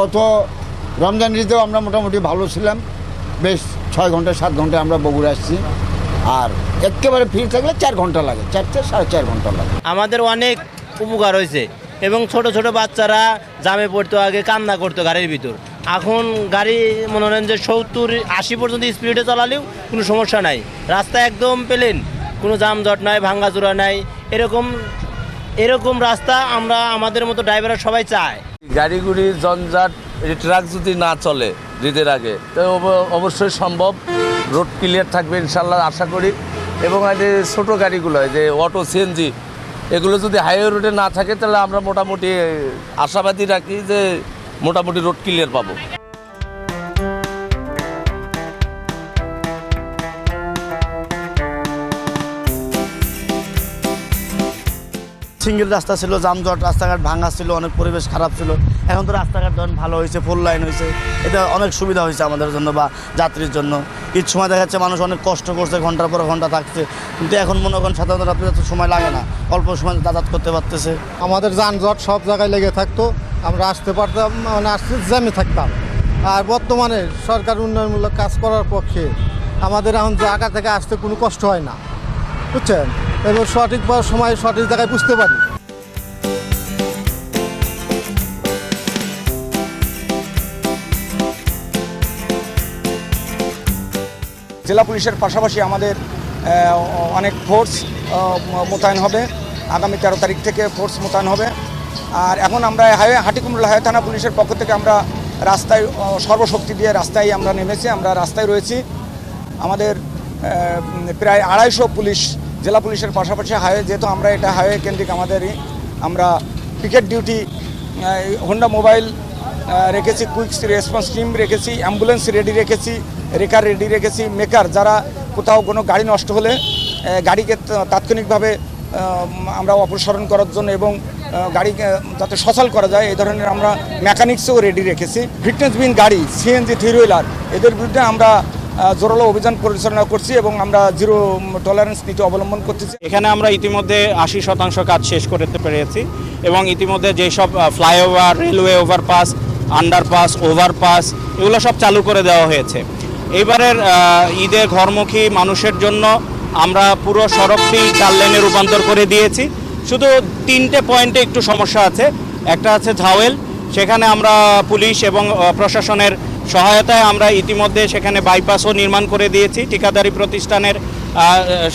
গত রমজান ঈদেও আমরা মোটামুটি ভালো ছিলাম। বেশ ছয় ঘণ্টা, সাত ঘণ্টা আমরা বগুড়া আসছি। আর একেবারে ভিড় থাকলে চার ঘণ্টা লাগে চার থেকে সাড়ে চার ঘণ্টা লাগে। আমাদের অনেক উপকার হয়েছে এবং ছোট ছোট বাচ্চারা জামে পড়তো আগে, কান্না করতো গাড়ির ভিতর। এখন গাড়ি মনে করেন যে সত্তর, আশি পর্যন্ত স্পিডে চালালেও কোনো সমস্যা নাই। রাস্তা একদম পেলেন কোনো জামজট নাই, ভাঙ্গাচোরা নাই, এরকম এরকম রাস্তা আমরা, আমাদের মতো ড্রাইভাররা সবাই চায়। গাড়িগুড়ি জঞ্জাট, এই ট্রাক যদি না চলে ঈদের আগে, তো অব- অবশ্যই সম্ভব। রোড ক্লিয়ার থাকবে ইনশাল্লাহ আশা করি। এবং যে ছোটো গাড়িগুলো যে অটো সিএনজি এগুলো যদি হাইওয়ে রোডে না থাকে, তাহলে আমরা মোটামুটি আশাবাদী রাখি যে মোটামুটি রোড ক্লিয়ার পাবো। সিঙ্গেল রাস্তা ছিল, যানজট, রাস্তাঘাট ভাঙা ছিল, অনেক পরিবেশ খারাপ ছিল। এখন তো রাস্তাঘাট ধরেন ভালো হয়েছে ফুল লাইন হয়েছে। এটা অনেক সুবিধা হয়েছে আমাদের জন্য বা যাত্রীর জন্য। কিছু সময় দেখা যাচ্ছে মানুষ অনেক কষ্ট করছে, ঘণ্টার পর ঘণ্টা থাকছে। কিন্তু এখন মনে করেন সাধারণত রাত্রে সময় লাগে না। অল্প সময় যাতায়াত করতে পারতেছে। আমাদের যানজট সব জায়গায় লেগে থাকতো। আমরা আসতে পারতাম মানে আসতে জ্যামে থাকতাম। আর বর্তমানে সরকার উন্নয়নমূলক কাজ করার পক্ষে আমাদের এখন জায়গা থেকে আসতে কোনো কষ্ট হয় না। বুঝছেন? এবং সঠিক সময় সঠিক জায়গায় বুঝতে পারি। জেলা পুলিশের পাশাপাশি আমাদের অনেক ফোর্স মোতায়েন হবে। আগামী তেরো তারিখ থেকে ফোর্স মোতায়েন হবে। আর এখন আমরা হাইওয়ে হাটিকুমরুল হাইওয়ে থানা পুলিশের পক্ষ থেকে আমরা রাস্তায় সর্বশক্তি দিয়ে রাস্তায় আমরা নেমেছি, আমরা রাস্তায় রয়েছি। আমাদের প্রায় আড়াইশো পুলিশ জেলা পুলিশের পাশাপাশি হাইওয়ে, যেহেতু আমরা এটা হাইওয়ে কেন্দ্রিক আমাদেরই, আমরা পিকেট ডিউটি হোন্ডা মোবাইল রেখেছি, কুইক রেসপন্স টিম রেখেছি, অ্যাম্বুলেন্স রেডি রেখেছি, রেকার রেডি রেখেছি, মেকার যারা কোথাও কোনো গাড়ি নষ্ট হলে গাড়িকে তাৎক্ষণিকভাবে আমরা অপসারণ করার জন্য এবং গাড়িকে যাতে সচল করা যায়, এই ধরনের আমরা মেকানিক্সও রেডি রেখেছি। ফিটনেস ফিটনেসবিহীন গাড়ি সিএনজি থ্রি হুইলার এদের বিরুদ্ধে আমরা জোরালো অভিযান পরিচালনা করছি এবং আমরা জিরো টলারেন্স নীতি অবলম্বন করতেছি। এখানে আমরা ইতিমধ্যে আশি শতাংশ কাজ শেষ করতে পেরেছি এবং ইতিমধ্যে যেসব flyover railway overpass underpass overpass এগুলো সব চালু করে দেওয়া হয়েছে। এবারের ঈদে ঘরমুখী মানুষের জন্য আমরা পুরো সড়কটি চার লেনে রূপান্তর করে দিয়েছি। শুধু তিনটে পয়েন্টে একটু সমস্যা আছে। একটা আছে ঝাওয়েল, সেখানে আমরা পুলিশ এবং প্রশাসনের সহায়তায় আমরা ইতিমধ্যে সেখানে বাইপাসও নির্মাণ করে দিয়েছি, ঠিকাদারি প্রতিষ্ঠানের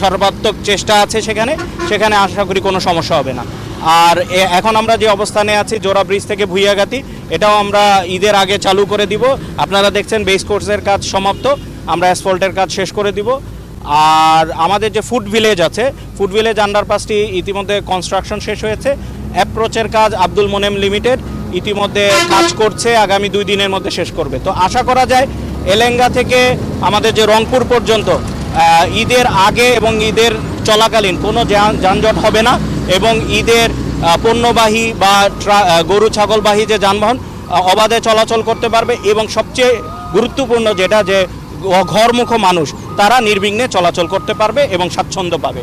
সর্বাত্মক চেষ্টা আছে সেখানে সেখানে আশা করি কোনো সমস্যা হবে না। আর এখন আমরা যে অবস্থানে আছি, জোড়া ব্রিজ থেকে ভুইয়াগাতি, এটাও আমরা ঈদের আগে চালু করে দিব। আপনারা দেখছেন বেস কোর্সের কাজ সমাপ্ত, আমরা অ্যাসফল্টের কাজ শেষ করে দিব। আর আমাদের যে ফুড ভিলেজ আছে, ফুড ভিলেজ আন্ডারপাসটি ইতিমধ্যে কনস্ট্রাকশন শেষ হয়েছে। অ্যাপ্রোচের কাজ আব্দুল মোনেম লিমিটেড ইতিমধ্যে কাজ করছে, আগামী দুই দিনের মধ্যে শেষ করবে। তো আশা করা যায় এলেঙ্গা থেকে আমাদের যে রংপুর পর্যন্ত ঈদের আগে এবং ঈদের চলাকালীন কোনো যান- যানজট হবে না এবং ঈদের পণ্যবাহী বা গরু ছাগলবাহী যে যানবাহন অবাধে চলাচল করতে পারবে এবং সবচেয়ে গুরুত্বপূর্ণ যেটা যে ঘরমুখ মানুষ, তারা নির্বিঘ্নে চলাচল করতে পারবে এবং স্বাচ্ছন্দ্য পাবে।